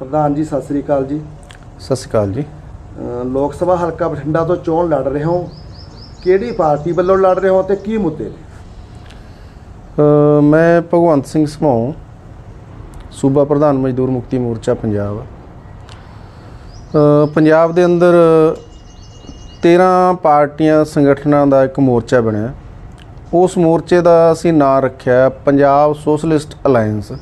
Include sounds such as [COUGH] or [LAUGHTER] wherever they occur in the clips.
ਪ੍ਰਧਾਨ ਜੀ ਸਤਿ ਸ੍ਰੀ ਅਕਾਲ ਜੀ। ਸਤਿ ਸ਼੍ਰੀ ਅਕਾਲ ਜੀ। ਲੋਕ ਸਭਾ ਹਲਕਾ ਬਠਿੰਡਾ ਤੋਂ ਚੋਣ ਲੜ ਰਹੇ ਹੋ। ਕਿਹੜੀ ਪਾਰਟੀ ਵੱਲੋਂ ਲੜ ਰਹੇ ਹੋ ਤੇ ਕੀ ਮੁੱਦੇ ਨੇ? ਮੈਂ ਭਗਵੰਤ ਸਿੰਘ ਸਮੂਹ ਸੂਬਾ ਪ੍ਰਧਾਨ ਮਜ਼ਦੂਰ ਮੁਕਤੀ ਮੋਰਚਾ ਪੰਜਾਬ। ਪੰਜਾਬ ਦੇ ਅੰਦਰ 13 ਪਾਰਟੀਆਂ ਸੰਗਠਨਾਂ ਦਾ ਇੱਕ ਮੋਰਚਾ ਬਣਿਆ। ਉਸ ਮੋਰਚੇ ਦਾ ਅਸੀਂ ਨਾਂ ਰੱਖਿਆ ਪੰਜਾਬ ਸੋਸ਼ਲਿਸਟ ਅਲਾਈਅੰਸ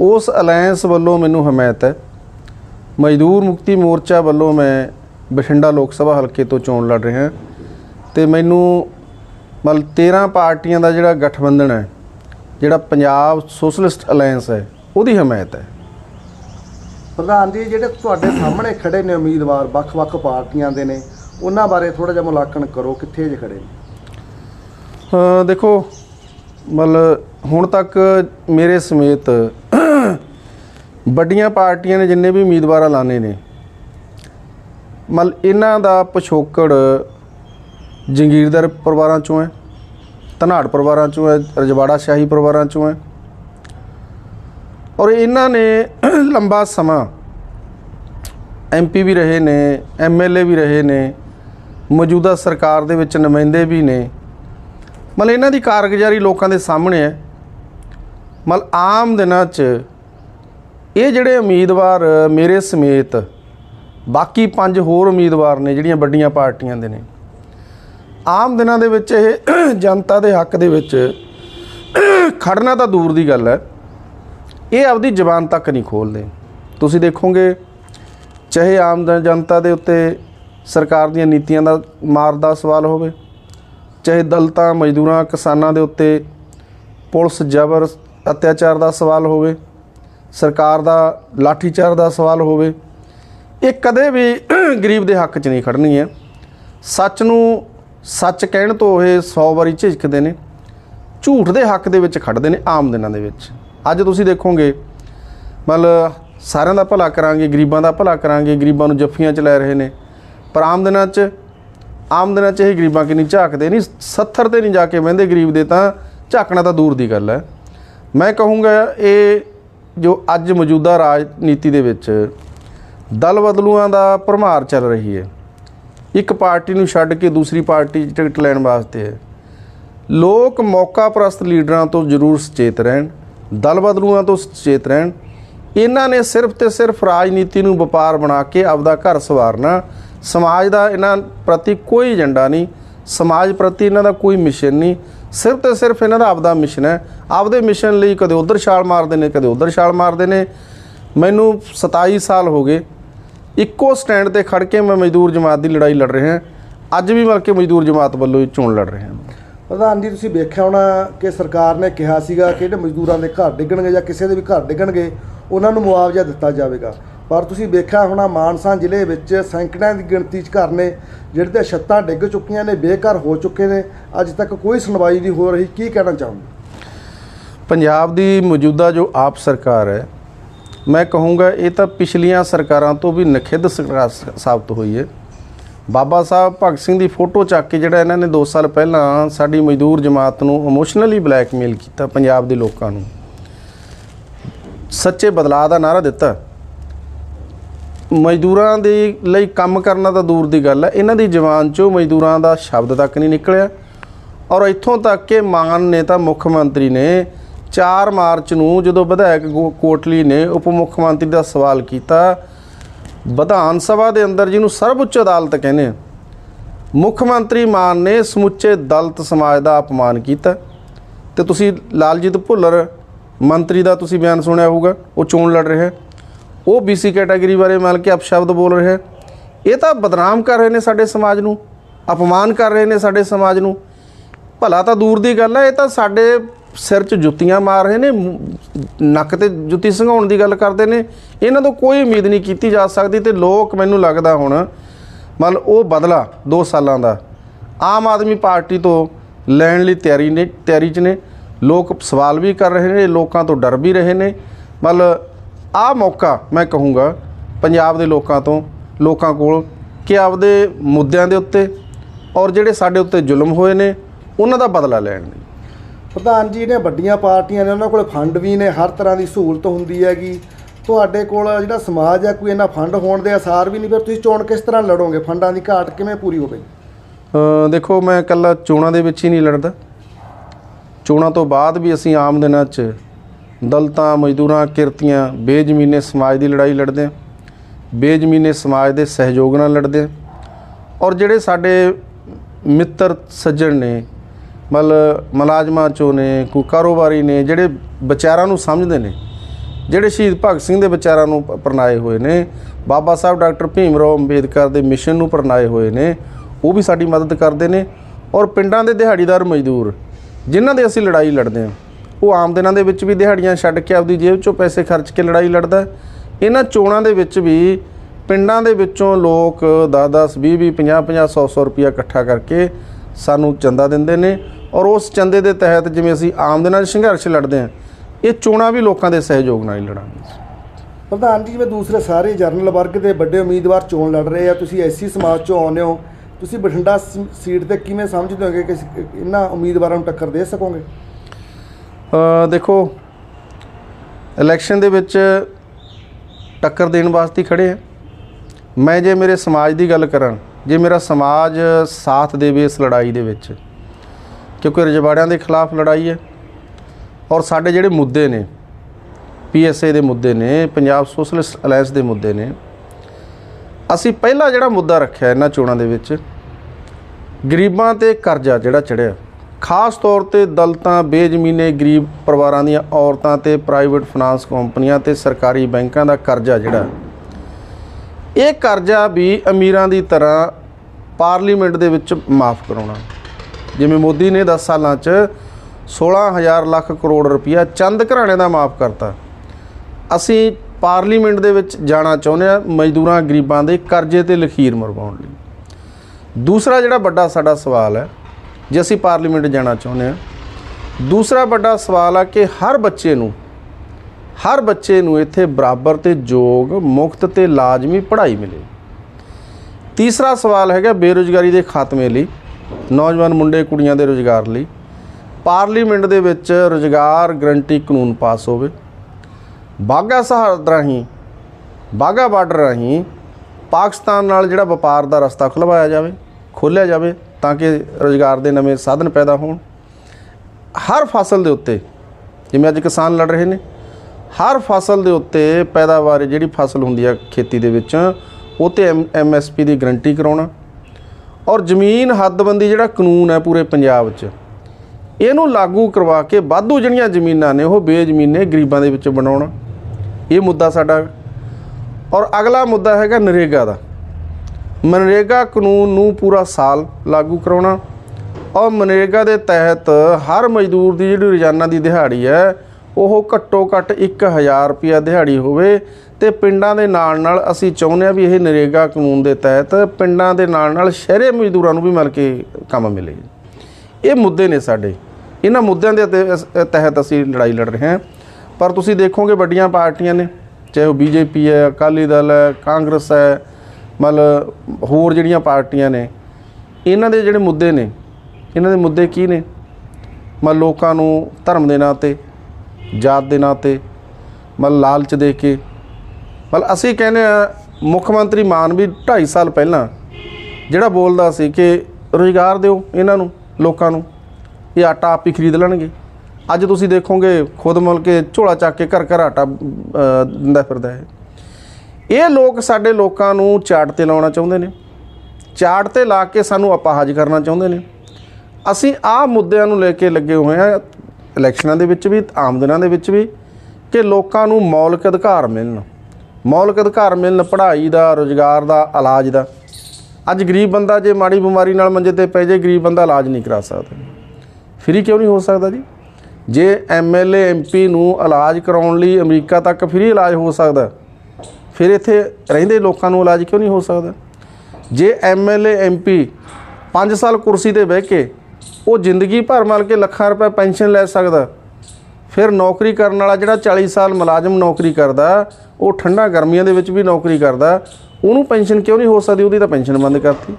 ਉਸ ਅਲਾਈਅੰਸ ਵੱਲੋਂ ਮੈਨੂੰ ਹਮਾਇਤ ਹੈ। ਮਜ਼ਦੂਰ ਮੁਕਤੀ ਮੋਰਚਾ ਵੱਲੋਂ ਮੈਂ ਬਠਿੰਡਾ ਲੋਕ ਸਭਾ ਹਲਕੇ ਤੋਂ ਚੋਣ ਲੜ ਰਿਹਾ ਤੇ ਮੈਨੂੰ ਮਤਲਬ 13 ਪਾਰਟੀਆਂ ਦਾ ਜਿਹੜਾ ਗਠਬੰਧਨ ਹੈ ਜਿਹੜਾ ਪੰਜਾਬ ਸੋਸ਼ਲਿਸਟ ਅਲਾਈਅੰਸ ਹੈ ਉਹਦੀ ਹਮਾਇਤ ਹੈ। ਪ੍ਰਧਾਨ ਜੀ ਜਿਹੜੇ ਤੁਹਾਡੇ ਸਾਹਮਣੇ ਖੜੇ ਨੇ ਉਮੀਦਵਾਰ ਵੱਖ-ਵੱਖ ਪਾਰਟੀਆਂ ਦੇ ਨੇ ਉਹਨਾਂ ਬਾਰੇ ਥੋੜਾ ਜਿਹਾ ਮੁਲਾਂਕਣ ਕਰੋ ਕਿੱਥੇ ਜੇ ਖੜੇ ਨੇ? ਦੇਖੋ ਮਤਲਬ ਹੁਣ ਤੱਕ ਮੇਰੇ ਸਮੇਤ ਵੱਡੀਆਂ ਪਾਰਟੀਆਂ ਨੇ ਜਿੰਨੇ ਵੀ ਉਮੀਦਵਾਰ ਐਲਾਨੇ ਨੇ। ਮਤਲਬ ਇਹਨਾਂ ਦਾ ਪਿਛੋਕੜ ਜੰਗੀਰਦਾਰ ਪਰਿਵਾਰਾਂ ਚੋਂ ਹੈ, ਧਨਾੜ ਪਰਿਵਾਰਾਂ ਚੋਂ ਹੈ, ਰਜਵਾੜਾ ਸ਼ਾਹੀ ਪਰਿਵਾਰਾਂ ਚੋਂ ਹੈ। ਔਰ ਇਹਨਾਂ ਨੇ ਲੰਬਾ ਸਮਾਂ ਐਮਪੀ ਵੀ ਰਹੇ ਨੇ ਐਮਐਲਏ ਵੀ ਰਹੇ ਨੇ, ਮੌਜੂਦਾ ਸਰਕਾਰ ਦੇ ਵਿੱਚ ਨੁਮਾਇੰਦੇ ਵੀ ਨੇ। ਮਤਲਬ ਇਹਨਾਂ ਦੀ ਕਾਰਗੁਜ਼ਾਰੀ ਲੋਕਾਂ ਦੇ ਸਾਹਮਣੇ ਹੈ। ਮਤਲਬ ਆਮ ਦਿਨਾਂ 'ਚ ਇਹ ਜਿਹੜੇ ਉਮੀਦਵਾਰ ਮੇਰੇ ਸਮੇਤ ਬਾਕੀ ਪੰਜ ਹੋਰ ਉਮੀਦਵਾਰ ਨੇ, ਜਿਹੜੀਆਂ ਵੱਡੀਆਂ ਪਾਰਟੀਆਂ ਦੇ ਨੇ, ਆਮ ਦਿਨਾਂ ਦੇ ਵਿੱਚ ਇਹ [CLEARS THROAT] ਜਨਤਾ ਦੇ ਹੱਕ ਦੇ ਵਿੱਚ [CLEARS THROAT] ਖੜਨਾ ਤਾਂ ਦੂਰ ਦੀ ਗੱਲ ਹੈ। ਇਹ ਆਪਦੀ ਜ਼ਬਾਨ ਤੱਕ ਨਹੀਂ ਖੋਲਦੇ। ਤੁਸੀਂ ਦੇਖੋਗੇ, ਚਾਹੇ ਆਮ ਜਨਤਾ ਦੇ ਉੱਤੇ ਸਰਕਾਰ ਦੀਆਂ ਨੀਤੀਆਂ ਦਾ ਮਾਰ ਦਾ ਸਵਾਲ ਹੋਵੇ, ਚਾਹੇ ਦਲਤਾਂ, ਮਜ਼ਦੂਰਾਂ, ਕਿਸਾਨਾਂ ਦੇ ਉੱਤੇ ਪੁਲਿਸ ਜ਼ਬਰ ਅਤਿਆਚਾਰ ਦਾ ਸਵਾਲ ਹੋਵੇ ਸਰਕਾਰ ਦਾ ਲਾਠੀਚਾਰ ਦਾ ਸਵਾਲ ਹੋਵੇ, ਇਹ ਕਦੇ ਵੀ [CLEARS THROAT] ਗਰੀਬ ਦੇ ਹੱਕ 'ਚ ਨਹੀਂ ਖੜਨੀ ਹੈ। ਸੱਚ ਨੂੰ ਸੱਚ ਕਹਿਣ ਤੋਂ ਇਹ 100 ਵਾਰੀ ਝਿਜਕਦੇ ਨੇ, ਝੂਠ ਦੇ ਹੱਕ ਦੇ ਵਿੱਚ ਖੜਦੇ ਨੇ ਆਮ ਦਿਨਾਂ ਦੇ ਵਿੱਚ। ਅੱਜ ਤੁਸੀਂ ਦੇਖੋਗੇ, ਮਤਲਬ ਸਾਰਿਆਂ ਦਾ ਭਲਾ ਕਰਾਂਗੇ, ਗਰੀਬਾਂ ਦਾ ਭਲਾ ਕਰਾਂਗੇ, ਗਰੀਬਾਂ ਨੂੰ ਜੱਫੀਆਂ ਚ ਲੈ ਰਹੇ ਨੇ। ਪਰ ਆਮ ਦਿਨਾਂ 'ਚ, ਆਮ ਦਿਨਾਂ 'ਚ ਇਹ ਗਰੀਬਾਂ ਕਿੰਨੀ ਝਾਕਦੇ ਨਹੀਂ 70 ਤੇ ਨਹੀਂ ਜਾ ਕੇ ਬਹਿੰਦੇ ਗਰੀਬ ਦੇ ਤਾਂ ਝਾਕਣਾ ਤਾਂ ਦੂਰ ਦੀ ਗੱਲ ਹੈ। ਮੈਂ ਕਹੂੰਗਾ ਇਹ ਜੋ ਅੱਜ ਮੌਜੂਦਾ ਰਾਜਨੀਤੀ ਦੇ ਵਿੱਚ ਦਲ ਬਦਲੂਆਂ ਦਾ ਭਰਮਾਰ ਚੱਲ ਰਹੀ ਹੈ। ਇੱਕ ਪਾਰਟੀ ਨੂੰ ਛੱਡ ਕੇ ਦੂਸਰੀ ਪਾਰਟੀ 'ਚ ਟਿਕਟ ਲੈਣ ਵਾਸਤੇ ਹੈ। ਲੋਕ ਮੌਕਾ ਪ੍ਰਸਤ ਲੀਡਰਾਂ ਤੋਂ ਜ਼ਰੂਰ ਸੁਚੇਤ ਰਹਿਣ, ਦਲ ਬਦਲੂਆਂ ਤੋਂ ਸੁਚੇਤ ਰਹਿਣ। ਇਹਨਾਂ ਨੇ ਸਿਰਫ ਤੇ ਸਿਰਫ ਰਾਜਨੀਤੀ ਨੂੰ ਵਪਾਰ ਬਣਾ ਕੇ ਆਪਦਾ ਘਰ ਸਵਾਰਨਾ। ਸਮਾਜ ਦਾ ਇਹਨਾਂ ਪ੍ਰਤੀ ਕੋਈ ਏਜੰਡਾ ਨਹੀਂ। ਸਮਾਜ ਪ੍ਰਤੀ ਇਹਨਾਂ ਦਾ ਕੋਈ ਮਿਸ਼ਨ ਨਹੀਂ। ਸਿਰਫ ਤੇ ਸਿਰਫ ਇਹਨਾਂ ਦਾ ਆਪਦਾ ਮਿਸ਼ਨ ਹੈ। ਆਪਦੇ ਮਿਸ਼ਨ ਲਈ ਕਦੇ ਉਧਰ ਛਾਲ ਮਾਰਦੇ ਨੇ, ਕਦੇ ਉਧਰ ਛਾਲ ਮਾਰਦੇ ਨੇ। ਮੈਨੂੰ 27 ਸਾਲ ਹੋ ਗਏ। ਇੱਕੋ ਸਟੈਂਡ ਤੇ ਖੜ ਕੇ ਮੈਂ ਮਜ਼ਦੂਰ ਜਮਾਤ ਦੀ ਲੜਾਈ ਲੜ ਰਿਹਾ ਅੱਜ ਵੀ ਮਤਲਬ ਕਿ ਮਜ਼ਦੂਰ ਜਮਾਤ ਵੱਲੋਂ ਹੀ ਚੋਣ ਲੜ ਰਿਹਾ ਪ੍ਰਧਾਨ ਜੀ, ਤੁਸੀਂ ਵੇਖਿਆ ਹੋਣਾ ਕਿ ਸਰਕਾਰ ਨੇ ਕਿਹਾ ਸੀਗਾ ਕਿ ਜਿਹੜੇ ਮਜ਼ਦੂਰਾਂ ਦੇ ਘਰ ਡਿੱਗਣਗੇ ਜਾਂ ਕਿਸੇ ਦੇ ਵੀ ਘਰ ਡਿੱਗਣਗੇ, ਉਹਨਾਂ ਨੂੰ ਮੁਆਵਜ਼ਾ ਦਿੱਤਾ ਜਾਵੇਗਾ। ਪਰ ਤੁਸੀਂ ਵੇਖਿਆ ਹੋਣਾ ਮਾਨਸਾ ਜ਼ਿਲ੍ਹੇ ਵਿੱਚ ਸੈਂਕੜਿਆਂ ਦੀ ਗਿਣਤੀ 'ਚ ਘਰ ਨੇ ਜਿਹੜੇ ਤੇ ਛੱਤਾਂ ਡਿੱਗ ਚੁੱਕੀਆਂ ਨੇ, ਬੇਘਰ ਹੋ ਚੁੱਕੇ ਨੇ। ਅੱਜ ਤੱਕ ਕੋਈ ਸੁਣਵਾਈ ਨਹੀਂ ਹੋ ਰਹੀ। ਕੀ ਕਹਿਣਾ ਚਾਹੁੰਦੇ ਪੰਜਾਬ ਦੀ ਮੌਜੂਦਾ ਜੋ ਆਪ ਸਰਕਾਰ ਹੈ, ਮੈਂ ਕਹੂੰਗਾ ਇਹ ਤਾਂ ਪਿਛਲੀਆਂ ਸਰਕਾਰਾਂ ਤੋਂ ਵੀ ਨਖਿੱਧ ਸਰਕਾਰ ਸਾਬਤ ਹੋਈ ਹੈ। ਬਾਬਾ ਸਾਹਿਬ ਭਗਤ ਸਿੰਘ ਦੀ ਫੋਟੋ ਚੱਕ ਕੇ ਜਿਹੜਾ ਇਹਨਾਂ ਨੇ 2 ਸਾਲ ਪਹਿਲਾਂ ਸਾਡੀ ਮਜ਼ਦੂਰ ਜਮਾਤ ਨੂੰ ਇਮੋਸ਼ਨਲੀ ਬਲੈਕਮੇਲ ਕੀਤਾ ਪੰਜਾਬ ਦੇ ਲੋਕਾਂ ਨੂੰ। ਸੱਚੇ ਬਦਲਾਅ ਦਾ ਨਾਰਾ ਦਿੱਤਾ। ਮਜ਼ਦੂਰਾਂ ਦੇ ਲਈ ਕੰਮ ਕਰਨਾ ਤਾਂ ਦੂਰ ਦੀ ਗੱਲ ਹੈ। ਇਹਨਾਂ ਦੀ ਜ਼ਬਾਨ 'ਚੋਂ ਮਜ਼ਦੂਰਾਂ ਦਾ ਸ਼ਬਦ ਤੱਕ ਨਹੀਂ ਨਿਕਲਿਆ। ਔਰ ਇੱਥੋਂ ਤੱਕ ਕਿ ਮਾਨ ਨੇ ਤਾਂ ਮੁੱਖ ਮੰਤਰੀ ਨੇ 4 ਮਾਰਚ ਨੂੰ ਜਦੋਂ ਵਿਧਾਇਕ ਗੋ- ਕੋਟਲੀ ਨੇ ਉਪ ਮੁੱਖ ਮੰਤਰੀ ਦਾ ਸਵਾਲ ਕੀਤਾ ਵਿਧਾਨ ਸਭਾ ਦੇ ਅੰਦਰ ਜਿਹਨੂੰ ਸਰਵਉੱਚ ਅਦਾਲਤ ਕਹਿੰਦੇ ਆ, ਮੁੱਖ ਮੰਤਰੀ ਮਾਨ ਨੇ ਸਮੁੱਚੇ ਦਲਿਤ ਸਮਾਜ ਦਾ ਅਪਮਾਨ ਕੀਤਾ। ਤੇ ਤੁਸੀਂ ਲਾਲਜੀਤ ਭੁੱਲਰ ਮੰਤਰੀ ਦਾ ਤੁਸੀਂ ਬਿਆਨ ਸੁਣਿਆ ਹੋਊਗਾ ਉਹ ਚੋਣ ਲੜ ਰਿਹਾ। ਹੈ। ਉਹ ਬੀਸੀ ਕੈਟਾਗਰੀ ਬਾਰੇ ਮਿਲ ਕੇ ਅਪਸ਼ਬਦ ਬੋਲ ਰਿਹਾ ਇਹ ਤਾਂ ਬਦਨਾਮ ਕਰ ਰਹੇ ਨੇ ਸਾਡੇ ਸਮਾਜ ਨੂੰ, ਅਪਮਾਨ ਕਰ ਰਹੇ ਨੇ ਸਾਡੇ ਸਮਾਜ ਨੂੰ। ਭਲਾ ਤਾਂ ਦੂਰ ਦੀ ਗੱਲ ਹੈ ਇਹ ਤਾਂ ਸਾਡੇ ਸਿਰ 'ਚ ਜੁੱਤੀਆਂ ਮਾਰ ਰਹੇ ਨੇ, ਨੱਕ ਤੇ ਜੁੱਤੀ ਸੰਘਾਉਣ ਦੀ ਗੱਲ ਕਰਦੇ ਨੇ। ਇਹਨਾਂ ਤੋਂ ਕੋਈ ਉਮੀਦ ਨਹੀਂ ਕੀਤੀ ਜਾ ਸਕਦੀ ਤੇ ਲੋਕ ਮੈਨੂੰ ਲੱਗਦਾ ਹੁਣ ਮਤਲਬ ਉਹ ਬਦਲਾ 2 ਸਾਲਾਂ ਦਾ। ਆਮ ਆਦਮੀ ਪਾਰਟੀ ਤੋਂ ਲੈਣ ਲਈ ਤਿਆਰੀ ਨੇ, ਤਿਆਰੀ 'ਚ ਨੇ। ਲੋਕ ਸਵਾਲ ਵੀ ਕਰ ਰਹੇ ਨੇ, ਲੋਕਾਂ ਤੋਂ ਡਰ ਵੀ ਰਹੇ ਨੇ। ਮਤਲਬ ਆਹ ਮੌਕਾ ਮੈਂ ਕਹੂੰਗਾ ਪੰਜਾਬ ਦੇ ਲੋਕਾਂ ਤੋਂ ਲੋਕਾਂ ਕੋਲ ਕਿ ਆਪਦੇ ਮੁੱਦਿਆਂ ਦੇ ਉੱਤੇ ਔਰ ਜਿਹੜੇ ਸਾਡੇ ਉੱਤੇ ਜ਼ੁਲਮ ਹੋਏ ਨੇ ਉਹਨਾਂ ਦਾ ਬਦਲਾ ਲੈਣ ਲਈ। ਪ੍ਰਧਾਨ ਜੀ ਨੇ ਵੱਡੀਆਂ ਪਾਰਟੀਆਂ ਨੇ ਉਹਨਾਂ ਕੋਲ ਫੰਡ ਵੀ ਨੇ ਹਰ ਤਰ੍ਹਾਂ ਦੀ ਸਹੂਲਤ ਹੁੰਦੀ ਹੈਗੀ। ਤੁਹਾਡੇ ਕੋਲ ਜਿਹੜਾ ਸਮਾਜ ਹੈ ਕੋਈ ਇਹਨਾਂ ਫੰਡ ਹੋਣ ਦੇ ਆਸਾਰ ਵੀ ਨਹੀਂ ਫਿਰ ਤੁਸੀਂ ਚੋਣ ਕਿਸ ਤਰ੍ਹਾਂ ਲੜੋਗੇ? ਫੰਡਾਂ ਦੀ ਘਾਟ ਕਿਵੇਂ ਪੂਰੀ ਹੋਵੇਗੀ ਦੇਖੋ ਮੈਂ ਇਕੱਲਾ ਚੋਣਾਂ ਦੇ ਵਿੱਚ ਹੀ ਨਹੀਂ ਲੜਦਾ। ਚੋਣਾਂ ਤੋਂ ਬਾਅਦ ਵੀ ਅਸੀਂ ਆਮ ਦਿਨਾਂ 'ਚ ਦਲਤਾਂ, ਮਜ਼ਦੂਰਾਂ, ਕਿਰਤੀਆਂ, ਬੇਜ਼ਮੀਨੇ ਸਮਾਜ ਦੀ ਲੜਾਈ ਲੜਦੇ ਹਾਂ। ਬੇਜ਼ਮੀਨੇ ਸਮਾਜ ਦੇ ਸਹਿਯੋਗ ਨਾਲ ਲੜਦੇ ਹਾਂ। ਔਰ ਜਿਹੜੇ ਸਾਡੇ ਮਿੱਤਰ ਸੱਜਣ ਨੇ, ਮਤਲਬ ਮੁਲਾਜ਼ਮਾਂ ਚੋਂ ਨੇ, ਕੋਈ ਕਾਰੋਬਾਰੀ ਨੇ, ਜਿਹੜੇ ਵਿਚਾਰਾਂ ਨੂੰ ਸਮਝਦੇ ਨੇ, ਜਿਹੜੇ ਸ਼ਹੀਦ ਭਗਤ ਸਿੰਘ ਦੇ ਵਿਚਾਰਾਂ ਨੂੰ ਪ- ਪ੍ਰਣਾਏ ਹੋਏ ਨੇ, ਬਾਬਾ ਸਾਹਿਬ ਡਾਕਟਰ ਭੀਮ ਰਾਓ ਅੰਬੇਦਕਰ ਦੇ ਮਿਸ਼ਨ ਨੂੰ ਪ੍ਰਣਾਏ ਹੋਏ ਨੇ, ਉਹ ਵੀ ਸਾਡੀ ਮਦਦ ਕਰਦੇ ਨੇ। ਔਰ ਪਿੰਡਾਂ ਦੇ ਦਿਹਾੜੀਦਾਰ ਮਜ਼ਦੂਰ, ਜਿਨ੍ਹਾਂ ਦੇ ਅਸੀਂ ਲੜਾਈ ਲੜਦੇ ਹਾਂ ਉਹ ਆਮ ਦਿਨਾਂ ਦੇ ਵਿੱਚ ਵੀ ਦਿਹਾੜੀਆਂ ਛੱਡ ਕੇ ਆਪਦੀ ਜੇਬ ਚੋਂ ਪੈਸੇ ਖਰਚ ਕੇ ਲੜਾਈ ਲੜਦਾ ਇਹਨਾਂ ਚੋਣਾਂ ਦੇ ਵਿੱਚ ਵੀ ਪਿੰਡਾਂ ਦੇ ਵਿੱਚੋਂ ਲੋਕ 10-10 20-20 50-50 100-100 ਰੁਪਇਆ ਇਕੱਠਾ ਕਰਕੇ ਸਾਨੂੰ ਚੰਦਾ ਦਿੰਦੇ ਨੇ ਔਰ ਉਸ ਚੰਦੇ ਦੇ ਤਹਿਤ ਜਿਵੇਂ ਅਸੀਂ ਆਮ ਦਿਨਾਂ 'ਚ ਸੰਘਰਸ਼ ਲੜਦੇ ਹਾਂ, ਇਹ ਚੋਣਾਂ ਵੀ ਲੋਕਾਂ ਦੇ ਸਹਿਯੋਗ ਨਾਲ ਹੀ ਲੜਾਂਗੇ। ਪ੍ਰਧਾਨ ਜੀ, ਜਿਵੇਂ ਦੂਸਰੇ ਸਾਰੇ ਜਰਨਲ ਵਰਗ ਦੇ ਵੱਡੇ ਉਮੀਦਵਾਰ ਚੋਣ ਲੜ ਰਹੇ ਆ, ਤੁਸੀਂ ਐਸੀ ਸਮਾਜ ਚੋਂ ਆਉਂਦੇ ਹੋ, ਤੁਸੀਂ ਬਠਿੰਡਾ ਸੀਟ ਤੇ ਕਿਵੇਂ ਸਮਝਦੇ ਹੋਗੇ ਕਿ ਇਹਨਾਂ ਉਮੀਦਵਾਰਾਂ ਨੂੰ ਟੱਕਰ ਦੇ ਸਕੋਗੇ? ਦੇਖੋ ਇਲੈਕਸ਼ਨ ਦੇ ਵਿੱਚ ਟੱਕਰ ਦੇਣ ਵਾਸਤੇ ਹੀ ਖੜੇ ਆ। ਮੈਂ ਜੇ ਮੇਰੇ ਸਮਾਜ ਦੀ ਗੱਲ ਕਰਾਂ, ਜੇ ਮੇਰਾ ਸਮਾਜ ਸਾਥ ਦੇਵੇ ਇਸ ਲੜਾਈ ਦੇ ਵਿੱਚ, ਕਿਉਂਕਿ ਰਜਵਾੜਿਆਂ ਦੇ ਖਿਲਾਫ ਲੜਾਈ ਹੈ ਔਰ ਸਾਡੇ ਜਿਹੜੇ ਮੁੱਦੇ ਨੇ ਪੀਐਸਏ ਦੇ ਮੁੱਦੇ ਨੇ, ਪੰਜਾਬ ਸੋਸ਼ਲਿਸਟ ਅਲਾਈਅੰਸ ਦੇ ਮੁੱਦੇ ਨੇ, ਅਸੀਂ ਪਹਿਲਾ ਜਿਹੜਾ ਮੁੱਦਾ ਰੱਖਿਆ ਇਹਨਾਂ ਚੋਣਾਂ ਦੇ ਵਿੱਚ, ਗਰੀਬਾਂ ਤੇ ਕਰਜ਼ਾ ਜਿਹੜਾ ਚੜਿਆ ਖਾਸ ਤੌਰ ਤੇ ਦਲਤਾਂ, ਬੇਜ਼ਮੀਨੇ, ਗਰੀਬ ਪਰਿਵਾਰਾਂ ਦੀਆਂ ਔਰਤਾਂ ਤੇ ਪ੍ਰਾਈਵੇਟ ਫਾਈਨਾਂਸ ਕੰਪਨੀਆਂ ਤੇ ਸਰਕਾਰੀ ਬੈਂਕਾਂ ਦਾ ਕਰਜ਼ਾ ਜਿਹੜਾ ਇਹ ਕਰਜ਼ਾ ਵੀ ਅਮੀਰਾਂ ਦੀ ਤਰ੍ਹਾਂ ਪਾਰਲੀਮੈਂਟ ਦੇ ਵਿੱਚ ਮਾਫ ਕਰਾਉਣਾ। ਜਿਵੇਂ ਮੋਦੀ ਨੇ 10 ਸਾਲਾਂ 'ਚ 16000 ਲੱਖ ਕਰੋੜ ਰੁਪਇਆ ਚੰਦ ਘਰਾਣੇ ਦਾ ਮਾਫ ਕਰਤਾ। ਅਸੀਂ ਪਾਰਲੀਮੈਂਟ ਦੇ ਵਿੱਚ ਜਾਣਾ ਚਾਹੁੰਦੇ ਹਾਂ ਮਜ਼ਦੂਰਾਂ, ਗਰੀਬਾਂ ਦੇ ਕਰਜ਼ੇ ਤੇ ਲਖੀਰ ਮਰਵਾਉਣ ਲਈ। ਦੂਸਰਾ ਜਿਹੜਾ ਵੱਡਾ ਸਾਡਾ ਸਵਾਲ ਹੈ ਜੇ ਅਸੀਂ ਪਾਰਲੀਮੈਂਟ ਜਾਣਾ ਚਾਹੁੰਦੇ ਹਾਂ, ਦੂਸਰਾ ਵੱਡਾ ਸਵਾਲ ਆ ਕਿ ਹਰ ਬੱਚੇ ਨੂੰ, ਹਰ ਬੱਚੇ ਨੂੰ ਇੱਥੇ ਬਰਾਬਰ ਤੇ ਯੋਗ ਮੁਫਤ ਤੇ ਲਾਜ਼ਮੀ ਪੜ੍ਹਾਈ ਮਿਲੇ। ਤੀਸਰਾ ਸਵਾਲ ਹੈਗਾ ਬੇਰੁਜ਼ਗਾਰੀ ਦੇ ਖਾਤਮੇ ਲਈ, ਨੌਜਵਾਨ ਮੁੰਡੇ ਕੁੜੀਆਂ ਦੇ ਰੁਜ਼ਗਾਰ ਲਈ। ਪਾਰਲੀਮੈਂਟ ਦੇ ਵਿੱਚ ਰੁਜ਼ਗਾਰ ਗਰੰਟੀ ਕਾਨੂੰਨ ਪਾਸ ਹੋਵੇ। ਬਾਗਾ ਸਰਹੱਦ ਰਾਹੀਂ ਬਾਗਾ ਬਾਰਡਰ ਰਾਹੀਂ ਪਾਕਿਸਤਾਨ ਨਾਲ ਜਿਹੜਾ ਵਪਾਰ ਦਾ ਰਸਤਾ ਖੁਲਵਾਇਆ ਜਾਵੇ, ਖੋਲ੍ਹਿਆ ਜਾਵੇ ਤਾਂ ਕਿ ਰੁਜ਼ਗਾਰ ਦੇ ਨਵੇਂ ਸਾਧਨ ਪੈਦਾ ਹੋਣ। ਹਰ ਫਸਲ ਦੇ ਉੱਤੇ, ਜਿਵੇਂ ਅੱਜ ਕਿਸਾਨ ਲੜ ਰਹੇ ਨੇ, ਹਰ ਫਸਲ ਦੇ ਉੱਤੇ ਪੈਦਾਵਾਰ ਜਿਹੜੀ ਫਸਲ ਹੁੰਦੀ ਆ ਖੇਤੀ ਦੇ ਵਿੱਚ, ਉਹ ਤੇ ਐਮਐਸਪੀ ਦੀ ਗਰੰਟੀ ਕਰਾਉਣਾ। ਔਰ ਜ਼ਮੀਨ ਹੱਦਬੰਦੀ ਜਿਹੜਾ ਕਾਨੂੰਨ ਹੈ ਪੂਰੇ ਪੰਜਾਬ 'ਚ, ਇਹਨੂੰ ਲਾਗੂ ਕਰਵਾ ਕੇ ਵਾਧੂ ਜਿਹੜੀਆਂ ਜ਼ਮੀਨਾਂ ਨੇ, ਉਹ ਬੇਜ਼ਮੀਨੇ ਗਰੀਬਾਂ ਦੇ ਵਿੱਚ ਬਣਾਉਣਾ। ਇਹ ਮੁੱਦਾ ਸਾਡਾ। ਔਰ ਅਗਲਾ ਮੁੱਦਾ ਹੈਗਾ ਨਰੇਗਾ ਦਾ। ਮਨਰੇਗਾ ਕਾਨੂੰਨ ਨੂੰ ਪੂਰਾ ਸਾਲ ਲਾਗੂ ਕਰਾਉਣਾ। ਔਰ ਮਨਰੇਗਾ ਦੇ ਤਹਿਤ ਹਰ ਮਜ਼ਦੂਰ ਦੀ ਜਿਹੜੀ ਰੋਜ਼ਾਨਾ ਦੀ ਦਿਹਾੜੀ ਹੈ, ਉਹ ਘੱਟੋ ਘੱਟ 1000 ਰੁਪਿਆ ਦਿਹਾੜੀ ਹੋਵੇ। ਤੇ ਪਿੰਡਾਂ ਦੇ ਨਾਲ ਨਾਲ ਅਸੀਂ ਚਾਹੁੰਦੇ ਹਾਂ ਵੀ ਇਹ ਨਰੇਗਾ ਕਾਨੂੰਨ ਦੇ ਤਹਿਤ ਪਿੰਡਾਂ ਦੇ ਨਾਲ ਨਾਲ ਸ਼ਹਿਰੇ ਮਜ਼ਦੂਰਾਂ ਨੂੰ ਵੀ ਮਿਲ ਕੇ ਕੰਮ ਮਿਲੇ। ਇਹ ਮੁੱਦੇ ਨੇ ਸਾਡੇ। ਇਹਨਾਂ ਮੁੱਦਿਆਂ ਦੇ ਤਹਿਤ ਅਸੀਂ ਲੜਾਈ ਲੜ ਰਹੇ ਹਾਂ। ਪਰ ਤੁਸੀਂ ਦੇਖੋਗੇ ਵੱਡੀਆਂ ਪਾਰਟੀਆਂ ਨੇ, ਚਾਹੇ ਉਹ ਬੀਜੇਪੀ ਹੈ, ਅਕਾਲੀ ਦਲ ਹੈ, ਕਾਂਗਰਸ ਹੈ ਮਤਲਬ ਹੋਰ ਜਿਹੜੀਆਂ ਪਾਰਟੀਆਂ ਨੇ, ਇਹਨਾਂ ਦੇ ਜਿਹੜੇ ਮੁੱਦੇ ਨੇ, ਇਹਨਾਂ ਦੇ ਮੁੱਦੇ ਕੀ ਨੇ? ਮਤਲਬ ਲੋਕਾਂ ਨੂੰ ਧਰਮ ਦੇ ਨਾਂ ਤੇ, ਜਾਤ ਦੇ ਨਾਂ ਤੇ, ਮਤਲਬ ਲਾਲਚ ਦੇ ਕੇ, ਮਤਲਬ ਅਸੀਂ ਕਹਿੰਦੇ ਆ ਮੁੱਖ ਮੰਤਰੀ ਮਾਨ ਵੀ 2.5 ਸਾਲ ਪਹਿਲਾਂ ਜਿਹੜਾ ਬੋਲਦਾ ਸੀ ਕਿ ਰੁਜ਼ਗਾਰ ਦਿਓ ਇਹਨਾਂ ਨੂੰ, ਲੋਕਾਂ ਨੂੰ, ਇਹ ਆਟਾ ਆਪ ਹੀ ਖਰੀਦ ਲੈਣਗੇ। ਅੱਜ ਤੁਸੀਂ ਦੇਖੋਗੇ ਖੁਦ ਮੁਲ ਕੇ ਝੋਲਾ ਚੱਕ ਕੇ ਘਰ ਘਰ ਆਟਾ ਦਿੰਦਾ ਫਿਰਦਾ ਹੈ। ਇਹ ਲੋਕ ਸਾਡੇ ਲੋਕਾਂ ਨੂੰ ਚਾਟ ਤੇ ਲਾਉਣਾ ਚਾਹੁੰਦੇ ਨੇ। ਚਾਟ ਤੇ ਲਾ ਕੇ ਸਾਨੂੰ ਅਪਾਹਜ ਕਰਨਾ ਚਾਹੁੰਦੇ ਨੇ। ਅਸੀਂ ਆਹ ਮੁੱਦਿਆਂ ਨੂੰ ਲੈ ਕੇ ਲੱਗੇ ਹੋਏ ਆ ਇਲੈਕਸ਼ਨਾਂ ਦੇ ਵਿੱਚ ਵੀ, ਆਮ ਦਿਨਾਂ ਦੇ ਵਿੱਚ ਵੀ, ਕਿ ਲੋਕਾਂ ਨੂੰ ਮੌਲਿਕ ਅਧਿਕਾਰ ਮਿਲਣ। ਮੌਲਿਕ ਅਧਿਕਾਰ ਮਿਲਣ ਪੜ੍ਹਾਈ ਦਾ, ਰੋਜ਼ਗਾਰ ਦਾ, ਇਲਾਜ ਦਾ। ਅੱਜ ਗਰੀਬ ਬੰਦਾ ਜੇ ਮਾੜੀ ਬਿਮਾਰੀ ਨਾਲ ਮੰਜੇ ਤੇ ਪੈ ਜੇ, ਗਰੀਬ ਬੰਦਾ ਇਲਾਜ ਨਹੀਂ ਕਰਾ ਸਕਦਾ। ਫ੍ਰੀ ਕਿਉਂ ਨਹੀਂ ਹੋ ਸਕਦਾ ਜੀ? ਜੇ ਐਮਐਲਏ ਐਮਪੀ ਨੂੰ ਇਲਾਜ ਕਰਾਉਣ ਲਈ ਅਮਰੀਕਾ ਤੱਕ ਫ੍ਰੀ ਇਲਾਜ ਹੋ ਸਕਦਾ ਫਿਰ ਇੱਥੇ ਰਹਿੰਦੇ ਲੋਕਾਂ ਨੂੰ ਇਲਾਜ ਕਿਉਂ ਨਹੀਂ ਹੋ ਸਕਦਾ? ਜੇ ਐਮਐਲਏ ਐਮਪੀ 5 ਸਾਲ ਕੁਰਸੀ ਤੇ ਬਹਿ ਕੇ ਉਹ ਜ਼ਿੰਦਗੀ ਭਰ ਮਲ ਕੇ ਲੱਖਾਂ ਰੁਪਏ ਪੈਨਸ਼ਨ ਲੈ ਸਕਦਾ, ਫਿਰ ਨੌਕਰੀ ਕਰਨ ਵਾਲਾ ਜਿਹੜਾ 40 ਸਾਲ ਮੁਲਾਜ਼ਮ ਨੌਕਰੀ ਕਰਦਾ, ਉਹ ਠੰਡਾ ਗਰਮੀਆਂ ਦੇ ਵਿੱਚ ਵੀ ਨੌਕਰੀ ਕਰਦਾ, ਉਹਨੂੰ ਪੈਨਸ਼ਨ ਕਿਉਂ ਨਹੀਂ ਹੋ ਸਕਦੀ? ਉਹਦੀ ਤਾਂ ਪੈਨਸ਼ਨ ਬੰਦ ਕਰਤੀ।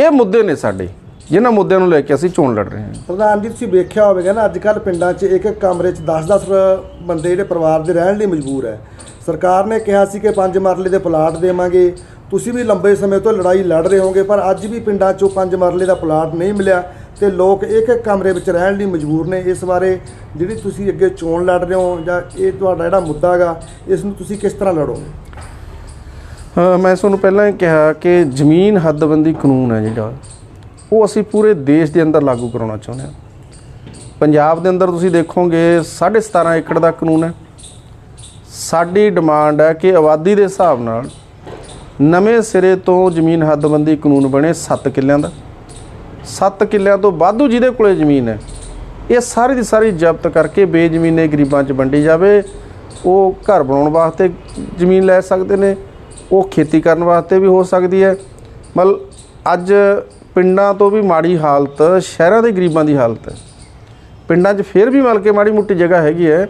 ਇਹ ਮੁੱਦੇ ਨੇ ਸਾਡੇ। ਜਿਨ੍ਹਾਂ ਮੁੱਦਿਆਂ ਨੂੰ ਲੈ ਕੇ ਅਸੀਂ ਚੋਣ ਲੜ ਰਹੇ ਹਾਂ। ਪ੍ਰਧਾਨ ਜੀ ਤੁਸੀਂ ਵੇਖਿਆ ਹੋਵੇਗਾ ਨਾ ਅੱਜ ਕੱਲ ਪਿੰਡਾਂ 'ਚ ਇੱਕ ਇੱਕ ਕਮਰੇ 'ਚ 10-10 ਬੰਦੇ ਜਿਹੜੇ ਪਰਿਵਾਰ ਦੇ ਰਹਿਣ ਲਈ ਮਜਬੂਰ ਹੈ। ਸਰਕਾਰ ਨੇ ਕਿਹਾ ਸੀ ਕਿ ਪੰਜ ਮਰਲੇ ਦੇ ਪਲਾਟ ਦੇਵਾਂਗੇ। ਤੁਸੀਂ ਵੀ ਲੰਬੇ ਸਮੇਂ ਤੋਂ ਲੜਾਈ ਲੜ ਰਹੇ ਹੋਗੇ ਪਰ ਅੱਜ ਵੀ ਪਿੰਡਾਂ 'ਚੋਂ ਪੰਜ ਮਰਲੇ ਦਾ ਪਲਾਟ ਨਹੀਂ ਮਿਲਿਆ ਤੇ ਲੋਕ ਇੱਕ ਇੱਕ ਕਮਰੇ ਵਿੱਚ ਰਹਿਣ ਲਈ ਮਜਬੂਰ ਨੇ। ਇਸ ਬਾਰੇ ਜਿਹੜੀ ਤੁਸੀਂ ਅੱਗੇ ਚੋਣ ਲੜ ਰਹੇ ਹੋ ਜਾਂ ਇਹ ਤੁਹਾਡਾ ਜਿਹੜਾ ਮੁੱਦਾ ਹੈਗਾ ਇਸ ਨੂੰ ਤੁਸੀਂ ਕਿਸ ਤਰ੍ਹਾਂ ਲੜੋਗੇ? ਮੈਂ ਤੁਹਾਨੂੰ ਪਹਿਲਾਂ ਹੀ ਕਿਹਾ ਕਿ ਜ਼ਮੀਨ ਹੱਦਬੰਦੀ ਕਾਨੂੰਨ ਹੈ ਜਿਹੜਾ ਉਹ ਅਸੀਂ ਪੂਰੇ ਦੇਸ਼ ਦੇ ਅੰਦਰ ਲਾਗੂ ਕਰਾਉਣਾ ਚਾਹੁੰਦੇ ਹਾਂ। ਪੰਜਾਬ ਦੇ ਅੰਦਰ ਤੁਸੀਂ ਦੇਖੋਗੇ 17.5 ਏਕੜ ਦਾ ਕਾਨੂੰਨ ਹੈ। ਸਾਡੀ ਡਿਮਾਂਡ ਹੈ ਕਿ ਆਬਾਦੀ ਦੇ ਹਿਸਾਬ ਨਾਲ ਨਵੇਂ ਸਿਰੇ ਤੋਂ ਜ਼ਮੀਨ ਹੱਦਬੰਦੀ ਕਾਨੂੰਨ ਬਣੇ 7 ਕਿੱਲਿਆਂ ਦਾ। 7 ਕਿੱਲਿਆਂ ਤੋਂ ਵਾਧੂ ਜਿਹਦੇ ਕੋਲੇ ਜ਼ਮੀਨ ਹੈ, ਇਹ ਸਾਰੀ ਦੀ ਸਾਰੀ ਜ਼ਬਤ ਕਰਕੇ ਬੇਜ਼ਮੀਨੇ ਗਰੀਬਾਂ 'ਚ ਵੰਡੀ ਜਾਵੇ। ਉਹ ਘਰ ਬਣਾਉਣ ਵਾਸਤੇ ਜ਼ਮੀਨ ਲੈ ਸਕਦੇ ਨੇ, ਉਹ ਖੇਤੀ ਕਰਨ ਵਾਸਤੇ ਵੀ ਹੋ ਸਕਦੀ ਹੈ। ਮਤਲਬ ਅੱਜ ਪਿੰਡਾਂ ਤੋਂ ਵੀ ਮਾੜੀ ਹਾਲਤ, ਸ਼ਹਿਰਾਂ ਦੇ ਗਰੀਬਾਂ ਦੀ ਹਾਲਤ ਹੈ। ਪਿੰਡਾਂ 'ਚ ਫਿਰ ਵੀ ਮਤਲਬ ਕਿ ਮਾੜੀ ਮੁੱਟੀ ਜਗ੍ਹਾ ਹੈਗੀ ਹੈ,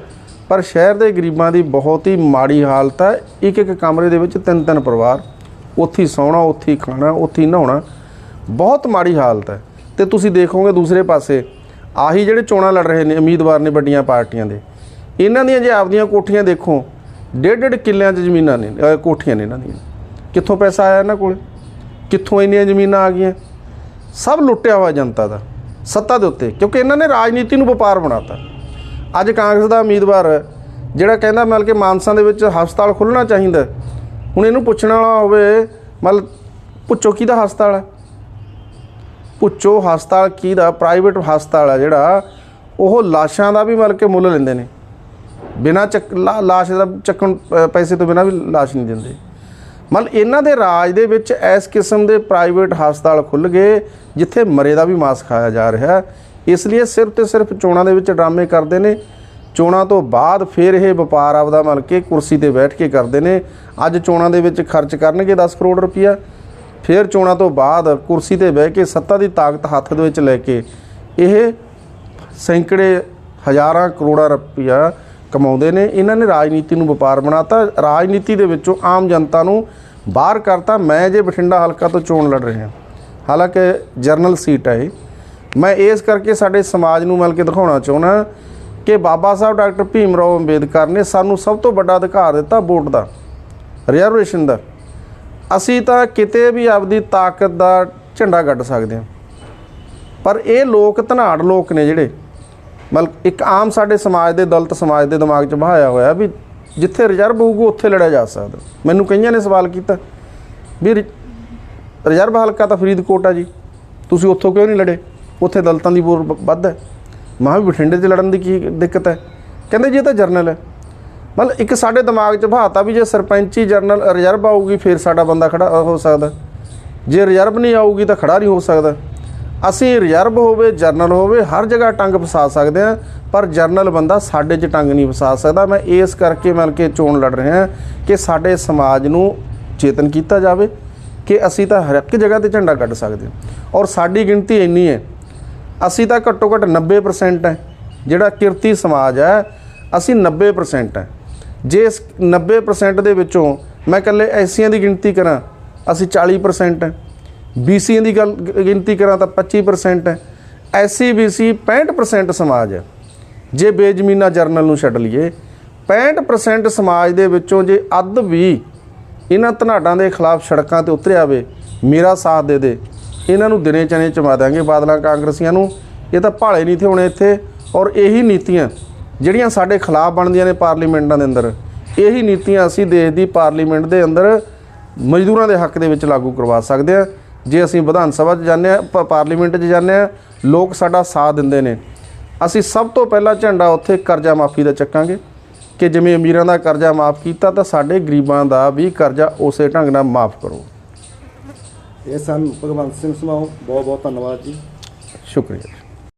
ਪਰ ਸ਼ਹਿਰ ਦੇ ਗਰੀਬਾਂ ਦੀ ਬਹੁਤ ਹੀ ਮਾੜੀ ਹਾਲਤ ਹੈ। ਇੱਕ ਇੱਕ ਕਮਰੇ ਦੇ ਵਿੱਚ ਤਿੰਨ ਤਿੰਨ ਪਰਿਵਾਰ, ਉੱਥੇ ਸੌਣਾ, ਉੱਥੇ ਖਾਣਾ, ਉੱਥੇ ਨਹਾਉਣਾ, ਬਹੁਤ ਮਾੜੀ ਹਾਲਤ ਹੈ। ਤੇ ਤੁਸੀਂ ਦੇਖੋਗੇ ਦੂਸਰੇ ਪਾਸੇ, ਆਹੀ ਜਿਹੜੇ ਚੋਣਾਂ ਲੜ ਰਹੇ ਨੇ, ਉਮੀਦਵਾਰ ਨੇ ਵੱਡੀਆਂ ਪਾਰਟੀਆਂ ਦੇ, ਇਹਨਾਂ ਦੀਆਂ ਜੇ ਆਪਦੀਆਂ ਕੋਠੀਆਂ ਦੇਖੋ ਡੇਢ ਡੇਢ ਕਿੱਲਿਆਂ 'ਚ ਜ਼ਮੀਨਾਂ ਨੇ ਕੋਠੀਆਂ ਨੇ ਇਹਨਾਂ ਦੀਆਂ। ਕਿੱਥੋਂ ਪੈਸਾ ਆਇਆ ਇਹਨਾਂ ਕੋਲ? ਕਿੱਥੋਂ ਇੰਨੀਆਂ ਜ਼ਮੀਨਾਂ ਆ ਗਈਆਂ? ਸਭ ਲੁੱਟਿਆ ਹੋਇਆ ਜਨਤਾ ਦਾ, ਸੱਤਾ ਦੇ ਉੱਤੇ, ਕਿਉਂਕਿ ਇਹਨਾਂ ਨੇ ਰਾਜਨੀਤੀ ਨੂੰ ਵਪਾਰ ਬਣਾਤਾ। ਅੱਜ ਕਾਂਗਰਸ ਦਾ ਉਮੀਦਵਾਰ, ਜਿਹੜਾ ਕਹਿੰਦਾ ਮਤਲਬ ਕਿ ਮਾਨਸਾ ਦੇ ਵਿੱਚ ਹਸਪਤਾਲ ਖੁੱਲ੍ਹਣਾ ਚਾਹੀਦਾ, ਹੁਣ ਇਹਨੂੰ ਪੁੱਛਣ ਵਾਲਾ ਹੋਵੇ, ਮਤਲਬ ਪੁੱਛੋ ਕਿਹਦਾ ਹਸਪਤਾਲ ਹੈ? ਪੁੱਛੋ ਹਸਪਤਾਲ ਕਿਹਦਾ ਪ੍ਰਾਈਵੇਟ ਹਸਪਤਾਲ ਹੈ ਜਿਹੜਾ, ਉਹ ਲਾਸ਼ਾਂ ਦਾ ਵੀ ਮਤਲਬ ਕਿ ਮੁੱਲ ਲੈਂਦੇ ਨੇ। ਬਿਨਾਂ ਚੱਕ, ਲਾ- ਲਾਸ਼ ਦਾ ਚੱਕਣ ਪੈਸੇ ਤੋਂ ਬਿਨਾਂ ਵੀ ਲਾਸ਼ ਨਹੀਂ ਦਿੰਦੇ। ਮਤਲਬ ਇਹਨਾਂ ਦੇ ਰਾਜ ਦੇ ਵਿੱਚ ਇਸ ਕਿਸਮ ਦੇ ਪ੍ਰਾਈਵੇਟ ਹਸਪਤਾਲ ਖੁੱਲ ਗਏ, ਜਿੱਥੇ ਮਰੇ ਦਾ ਵੀ ਮਾਸ ਖਾਇਆ ਜਾ ਰਿਹਾ ਇਸ ਲਈ ਸਿਰਫ ਤੇ ਸਿਰਫ ਚੋਣਾਂ ਦੇ ਵਿੱਚ ਡਰਾਮੇ ਕਰਦੇ ਨੇ। ਚੋਣਾਂ ਤੋਂ ਬਾਅਦ ਫਿਰ ਇਹ ਵਪਾਰ ਆਪਦਾ ਮਤਲਬ ਕੇ ਕੁਰਸੀ ਤੇ ਬੈਠ ਕੇ ਕਰਦੇ ਨੇ। ਅੱਜ ਚੋਣਾਂ ਦੇ ਵਿੱਚ ਖਰਚ ਕਰਨਗੇ 10 ਕਰੋੜ ਰੁਪਈਆ। ਫਿਰ ਚੋਣਾਂ ਤੋਂ ਬਾਅਦ ਕੁਰਸੀ ਤੇ ਬਹਿ ਕੇ ਸੱਤਾ ਦੀ ਤਾਕਤ ਹੱਥ ਦੇ ਵਿੱਚ ਲੈ ਕੇ ਇਹ ਸੈਂਕੜੇ ਹਜ਼ਾਰਾਂ ਕਰੋੜਾਂ ਰੁਪਈਆ ਕਮਾਉਂਦੇ ਨੇ, ਇਹਨਾਂ ਨੇ ਰਾਜਨੀਤੀ ਨੂੰ ਵਪਾਰ ਬਣਾਤਾ, ਰਾਜਨੀਤੀ ਦੇ ਵਿੱਚੋਂ ਆਮ ਜਨਤਾ ਨੂੰ ਬਾਹਰ ਕਰਤਾ। ਮੈਂ ਜੇ ਬਠਿੰਡਾ ਹਲਕਾ ਤੋਂ ਚੋਣ ਲੜ ਰਿਹਾ ਹਾਲਾਂਕਿ ਜਰਨਲ ਸੀਟ ਹੈ ਇਹ। ਮੈਂ ਇਸ ਕਰਕੇ ਸਾਡੇ ਸਮਾਜ ਨੂੰ ਮਿਲ ਕੇ ਦਿਖਾਉਣਾ ਚਾਹੁੰਦਾ ਕਿ ਬਾਬਾ ਸਾਹਿਬ ਡਾਕਟਰ ਭੀਮ ਰਾਓ ਅੰਬੇਦਕਰ ਨੇ ਸਾਨੂੰ ਸਭ ਤੋਂ ਵੱਡਾ ਅਧਿਕਾਰ ਦਿੱਤਾ ਵੋਟ ਦਾ ਰਿਜ਼ਰਵੇਸ਼ਨ ਦਾ। ਅਸੀਂ ਤਾਂ ਕਿਤੇ ਵੀ ਆਪਦੀ ਤਾਕਤ ਦਾ ਝੰਡਾ ਗੱਡ ਸਕਦੇ ਹਾਂ। ਪਰ ਇਹ ਲੋਕ ਧਨਾੜ ਲੋਕ ਨੇ ਜਿਹੜੇ ਮਤਲਬ ਇੱਕ ਆਮ ਸਾਡੇ ਸਮਾਜ ਦੇ ਦਲਤ ਸਮਾਜ ਦੇ ਦਿਮਾਗ 'ਚ ਬਹਾਇਆ ਹੋਇਆ ਵੀ ਜਿੱਥੇ ਰਿਜ਼ਰਵ ਹੋਊਗਾ, ਉੱਥੇ ਲੜਿਆ ਜਾ ਸਕਦਾ। ਮੈਨੂੰ ਕਈਆਂ ਨੇ ਸਵਾਲ ਕੀਤਾ ਵੀ ਰਿ- ਰਿਜ਼ਰਵ ਹਲਕਾ ਤਾਂ ਫਰੀਦਕੋਟ ਆ ਜੀ। ਤੁਸੀਂ ਉੱਥੋਂ ਕਿਉਂ ਨਹੀਂ ਲੜੇ? ਉੱਥੇ ਦਲਤਾਂ ਦੀ ਵੋਟ ਵੱਧ ਹੈ। ਮੈਂ ਵੀ ਬਠਿੰਡੇ 'ਚ ਲੜਨ ਦੀ ਕੀ ਦਿੱਕਤ ਹੈ? ਕਹਿੰਦੇ ਜੀ ਇਹ ਤਾਂ ਜਰਨਲ ਹੈ। ਮਤਲਬ ਇੱਕ ਸਾਡੇ ਦਿਮਾਗ 'ਚ ਬਹਾਤਾ ਵੀ ਜੇ ਸਰਪੰਚੀ ਜਰਨਲ ਰਿਜ਼ਰਵ ਆਊਗੀ, ਫਿਰ ਸਾਡਾ ਬੰਦਾ ਖੜਾ ਹੋ ਸਕਦਾ। ਜੇ ਰਿਜ਼ਰਵ ਨਹੀਂ ਆਊਗੀ ਤਾਂ ਖੜਾ ਨਹੀਂ ਹੋ ਸਕਦਾ। ਅਸੀਂ ਰਿਜ਼ਰਵ ਹੋਵੇ, ਜਰਨਲ ਹੋਵੇ, ਹਰ ਜਗ੍ਹਾ ਟੰਗ ਫਸਾ ਸਕਦੇ ਹਾਂ, ਪਰ ਜਰਨਲ ਬੰਦਾ ਸਾਡੇ 'ਚ ਟੰਗ ਨਹੀਂ ਫਸਾ ਸਕਦਾ। ਮੈਂ ਇਸ ਕਰਕੇ ਮਿਲ ਕੇ ਚੋਣ ਲੜ ਰਿਹਾ ਕਿ ਸਾਡੇ ਸਮਾਜ ਨੂੰ ਚੇਤਨ ਕੀਤਾ ਜਾਵੇ ਕਿ ਅਸੀਂ ਤਾਂ ਹਰ ਇੱਕ ਜਗ੍ਹਾ ਤੇ ਝੰਡਾ ਕੱਢ ਸਕਦੇ ਹਾਂ। ਔਰ ਸਾਡੀ ਗਿਣਤੀ ਇੰਨੀ ਹੈ, ਅਸੀਂ ਤਾਂ ਘੱਟੋ ਘੱਟ 90% ਹੈ। ਜਿਹੜਾ ਕਿਰਤੀ ਸਮਾਜ ਹੈ, ਅਸੀਂ 90% ਹੈ। ਜੇ ਇਸ 90% ਦੇ ਵਿੱਚੋਂ ਮੈਂ ਇਕੱਲੇ ਐਸੀਆਂ ਦੀ ਗਿਣਤੀ ਕਰਾਂ, ਅਸੀਂ 40% ਹੈ। ਬੀਸੀਆਂ ਦੀ ਗੱਲ ਗਿਣਤੀ ਕਰਾਂ ਤਾਂ 25% ਹੈ। ਐਸਸੀ ਬੀਸੀ 65% ਸਮਾਜ ਹੈ। ਜੇ ਬੇਜ਼ਮੀਨਾ ਜਰਨਲ ਨੂੰ ਛੱਡ ਲਈਏ 65% ਸਮਾਜ ਦੇ ਵਿੱਚੋਂ ਜੇ ਅੱਧ ਵੀ ਇਹਨਾਂ ਧਨਾਡਾਂ ਦੇ ਖਿਲਾਫ ਸੜਕਾਂ ਤੇ ਉਤਰਿਆ ਵੇ, ਮੇਰਾ ਸਾਥ ਦੇ ਦੇ, ਇਹਨਾਂ ਨੂੰ ਦਿਨੇ ਚਨੇ ਚਮਾ ਦਾਂਗੇ ਬਾਦਲਾਂ ਕਾਂਗਰਸੀਆਂ ਨੂੰ। ਇਹ ਤਾਂ ਭਾਲੇ ਨਹੀਂ ਥੇ ਹੋਣੇ ਇੱਥੇ, ਔਰ ਇਹੀ ਨੀਤੀਆਂ ਜਿਹੜੀਆਂ ਸਾਡੇ ਖਿਲਾਫ ਬਣਦੀਆਂ ਨੇ ਪਾਰਲੀਮੈਂਟਾਂ ਦੇ ਅੰਦਰ, ਇਹੀ ਨੀਤੀਆਂ ਅਸੀਂ ਦੇਸ਼ ਦੀ ਪਾਰਲੀਮੈਂਟ ਦੇ ਅੰਦਰ ਮਜ਼ਦੂਰਾਂ ਦੇ ਹੱਕ ਦੇ ਵਿੱਚ ਲਾਗੂ ਕਰਵਾ ਸਕਦੇ ਹਾਂ। ਜੇ ਅਸੀਂ ਵਿਧਾਨ ਸਭਾ 'ਚ ਜਾਂਦੇ ਪ- ਪਾਰਲੀਮੈਂਟ 'ਚ ਜਾਂਦੇ ਹਾਂ ਲੋਕ ਸਾਡਾ ਸਾਥ ਦਿੰਦੇ ਨੇ। ਅਸੀਂ ਸਭ ਤੋਂ ਪਹਿਲਾਂ ਝੰਡਾ ਉੱਥੇ ਕਰਜ਼ਾ ਮਾਫੀ ਦਾ ਚੱਕਾਂਗੇ ਕਿ ਜਿਵੇਂ ਅਮੀਰਾਂ ਦਾ ਕਰਜ਼ਾ ਮਾਫ ਕੀਤਾ ਤਾਂ ਸਾਡੇ ਗਰੀਬਾਂ ਦਾ ਵੀ ਕਰਜ਼ਾ ਉਸੇ ਢੰਗ ਨਾਲ ਮਾਫ ਕਰੋ। ਇਹ ਸਨ ਭਗਵੰਤ ਸਿੰਘ ਸਮਾਓ ਬਹੁਤ ਬਹੁਤ ਧੰਨਵਾਦ ਜੀ। ਸ਼ੁਕਰੀਆ।